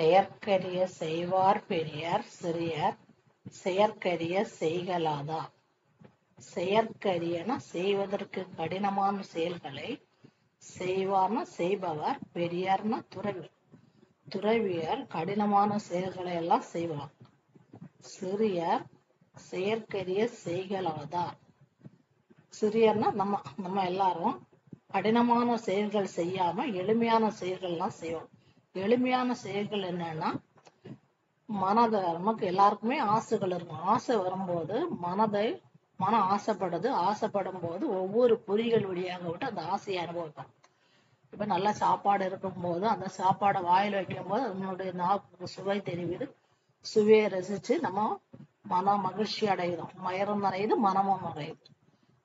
செயற்கரிய செய்வார் பெரியார் சிறியார் செயற்கரிய செய்கலாதா செயற்கரியன செய்வதற்கு கடினமான செயல்களை செய்வார்னா செய்பவர் பெரியார்னா துறவி துறவியர் கடினமான செயல்களை எல்லாம் செய்வார். சிறியர் செயற்கரிய செய்கலாதார் சிறியர்னா நம்ம நம்ம எல்லாரும் கடினமான செயல்கள் செய்யாம எளிமையான செயல்கள்லாம் செய்வோம். எளிமையான செயல்கள் என்னன்னா மனதை நமக்கு எல்லாருக்குமே ஆசைகள் இருக்கும். ஆசை வரும்போது மனதை மனம் ஆசைப்படுது. ஆசைப்படும் போது ஒவ்வொரு பொறிகள் வழியாக விட்டு அந்த ஆசையை அனுபவிப்போம் இப்ப நல்ல சாப்பாடு இருக்கும்போது அந்த சாப்பாடை வாயில் வைக்கும் போது அதனுடைய நாக்கு சுவை தெரிவிது சுவையை ரசிச்சு நம்ம மன மகிழ்ச்சி அடைகிறோம். மயரம் நிறையுது மனமும் நிறையுது.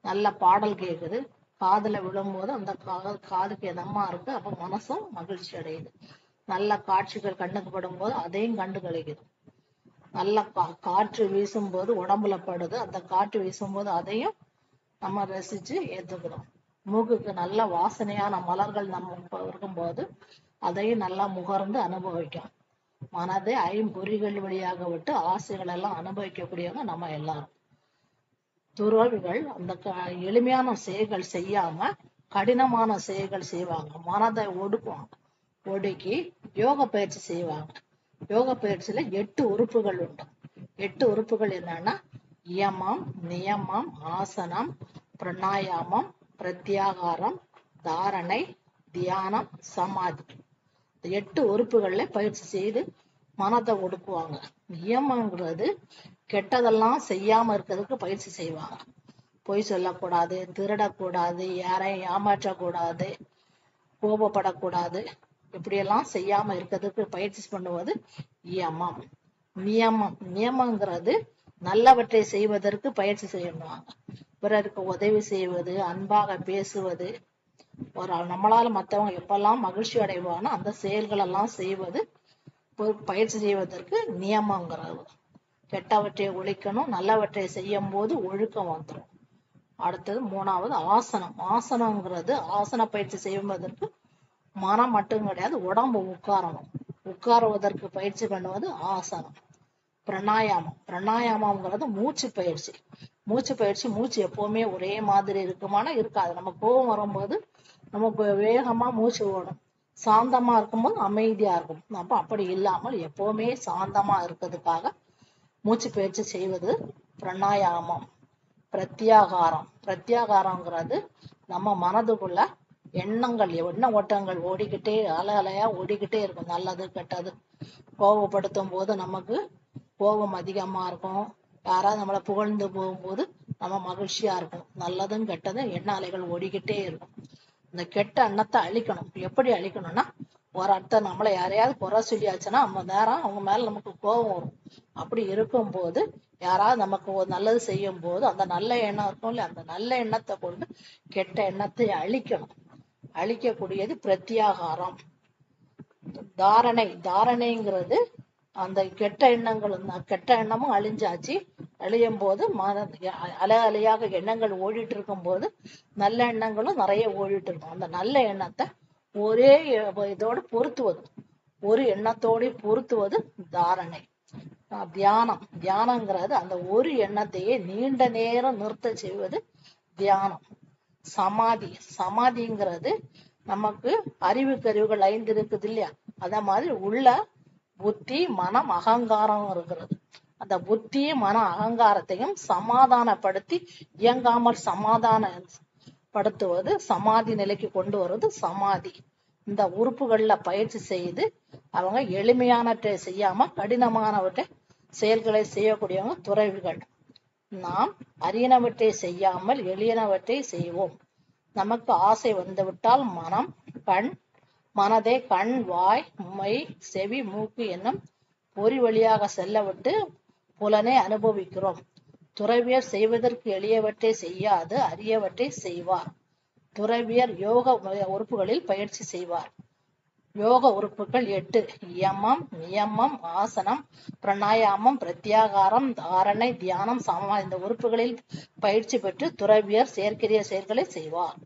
நல்ல பாடல் கேக்குது. காதுல விழும்போது அந்த கா- காதுக்கு இதமா இருக்கு. அப்ப மனசும் மகிழ்ச்சி அடையுது. நல்ல காட்சிகள் கண்ணுக்கு படும் போது அதையும் கண்டு கழிக்குது நல்ல கா காற்று வீசும்போது உடம்புல படுது. அந்த காற்று வீசும்போது அதையும் நம்ம ரசிச்சு ஏத்துக்கிறோம் மூக்குக்கு நல்ல வாசனையான மலர்கள் நம்ம இருக்கும்போது அதையும் நல்லா முகர்ந்து அனுபவிக்கும் மனதை ஐம்பொறிகள் வழியாக விட்டு ஆசைகள் எல்லாம் அனுபவிக்கக்கூடியவங்க நம்ம எல்லாரும். துறவிகள் அந்த எளிமையான செயல்கள் செய்யாம கடினமான செயல்கள் செய்வாங்க. மனதை ஒடுக்குவாங்க. ஒடுக்கி யோக பயிற்சி செய்வாங்க. யோக பயிற்சியில எட்டு உறுப்புகள் உண்டு. எட்டு உறுப்புகள் என்னன்னா யமம் நியமம் ஆசனம் பிரணாயாமம் பிரத்யாகாரம் தாரணை தியானம் சமாதி. எட்டு உறுப்புகள்ல பயிற்சி செய்து மனத்தை ஒடுக்குவாங்க. நியமங்கிறது கெட்டதெல்லாம் செய்யாம இருக்கிறதுக்கு பயிற்சி செய்வாங்க. பொய் சொல்லக்கூடாது திருடக்கூடாது யாரையும் ஏமாற்றக்கூடாது கோபப்படக்கூடாது. இப்படியெல்லாம் செய்யாம இருக்கிறதுக்கு பயிற்சி பண்ணுவது நியமம். நியமம். நியமங்கிறது நல்லவற்றை செய்வதற்கு பயிற்சி செய்யணுவாங்க பிறருக்கு உதவி செய்வது அன்பாக பேசுவது ஒரு ஆள் நம்மளால மத்தவங்க எப்பெல்லாம் மகிழ்ச்சி அடைவானோ அந்த செயல்கள் எல்லாம் செய்வது பயிற்சி செய்வதற்கு நியமங்கிறது. கெட்டவற்றை ஒழிக்கணும் நல்லவற்றை செய்யும் போது ஒழுக்கம் வந்துடும் அடுத்தது மூணாவது ஆசனம். ஆசனங்கிறது ஆசன பயிற்சி செய்வதற்கு மனம் மட்டும் கிடையாது உடம்பு உட்காரணும். உட்காருவதற்கு பயிற்சி பண்ணுவது ஆசனம். பிரணாயாமம். பிரணாயாமம்ங்கிறது மூச்சு பயிற்சி. மூச்சு பயிற்சி மூச்சு எப்பவுமே ஒரே மாதிரி இருக்குமானா இருக்காது. நம்ம கோவம் வரும்போது நம்ம வேகமா மூச்சு ஓடும். சாந்தமா இருக்கும்போது அமைதியா இருக்கும். அப்ப அப்படி இல்லாமல் எப்பவுமே சாந்தமா இருக்கிறதுக்காக மூச்சு பயிற்சி செய்வது பிரணாயாமம். பிரத்யாகாரம். பிரத்யாகாரங்கிறது நம்ம மனதுக்குள்ள எண்ணங்கள் எண்ண ஓட்டங்கள் ஓடிக்கிட்டே அலை அலையா ஓடிக்கிட்டே இருக்கும். நல்லது கெட்டது. கோபப்படுத்தும் போது நமக்கு கோபம் அதிகமா இருக்கும். யாராவது நம்மளை புகழ்ந்து போகும்போது நம்ம மகிழ்ச்சியா இருக்கும். நல்லதும் கெட்டதும் எண்ண அலைகள் ஓடிக்கிட்டே இருக்கும். இந்த கெட்ட எண்ணத்தை அழிக்கணும். எப்படி அழிக்கணும்னா ஒரு அர்த்தம் நம்மளை யாரையாவது குறை சொல்லியாச்சுன்னா நம்ம நேரம் அவங்க மேல நமக்கு கோபம் வரும். அப்படி இருக்கும்போது யாராவது நமக்கு ஒரு நல்லது செய்யும் போது அந்த நல்ல எண்ணம் இருக்கும் இல்லையா? அந்த நல்ல எண்ணத்தை கொண்டு கெட்ட எண்ணத்தை அழிக்கணும். அழிக்கக்கூடியது பிரத்யாகாரம். தாரணை தாரணைங்கிறது அந்த கெட்ட எண்ணங்களும் கெட்ட எண்ணமும் அழிஞ்சாச்சு. அழியும் போது மன அலை அலையாக எண்ணங்கள் ஓடிட்டு இருக்கும் போது நல்ல எண்ணங்களும் நிறைய ஓடிட்டு இருக்கும் அந்த நல்ல எண்ணத்தை ஒரே இதோட பொருத்துவது ஒரு எண்ணத்தோடு பொருத்துவது தாரணை. ஆஹ் தியானம். தியானங்கிறது அந்த ஒரு எண்ணத்தையே நீண்ட நேரம் நிறுத்த செய்வது தியானம். சமாதி சமாதிங்கிறது நமக்கு அறிவு கருவிகள் ஐந்து இருக்குது இல்லையா? அத மாதிரி உள்ள புத்தி மனம் அகங்காரம் இருக்கிறது. அந்த புத்தியும் மன அகங்காரத்தையும் சமாதானப்படுத்தி இயங்காமல் சமாதானப்படுத்துவது சமாதி நிலைக்கு கொண்டு வருவது சமாதி. இந்த உறுப்புகள்ல பயிற்சி செய்து அவங்க எளிமையானவற்றை செய்யாம கடினமானவற்றை செயல்களை செய்யக்கூடியவங்க துறவிகள். நாம் அரியனவற்றை செய்யாமல் எளியனவற்றை செய்வோம். நமக்கு ஆசை வந்துவிட்டால் மனம் கண் மனதை கண் வாய் மை செவி மூக்கு என்னும் பொறி வழியாக செல்லவிட்டு புலனை அனுபவிக்கிறோம். துறவியர் செய்வதற்கு எளியவற்றை செய்யாது அரியவற்றை செய்வார். துறவியர் யோக உறுப்புகளில் பயிற்சி செய்வார். யோக உறுப்புகள் எட்டு. யமம் நியமம் ஆசனம் பிரணாயாமம் பிரத்யாகாரம் தாரணை தியானம் சமமா. இந்த உறுப்புகளில் பயிற்சி பெற்று துறவியர் செயற்கரிய செயல்களை செய்வார்.